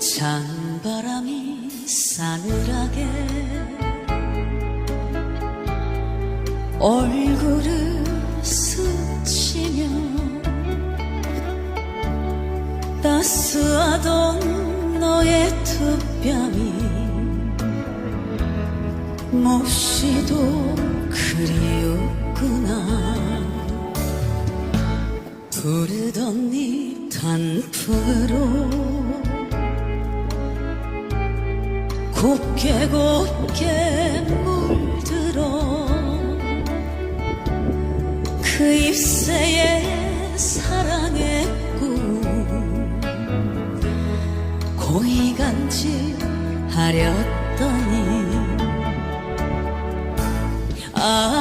찬바람이 싸늘하게 얼굴을 스치며 따스하던 너의 두 뺨이 몹시도 그리웠구나. 부르던 네 단풍으로 곱게 곱게 물들어. 그 입새에 사랑의 꿈 고이간지 하렸더니 아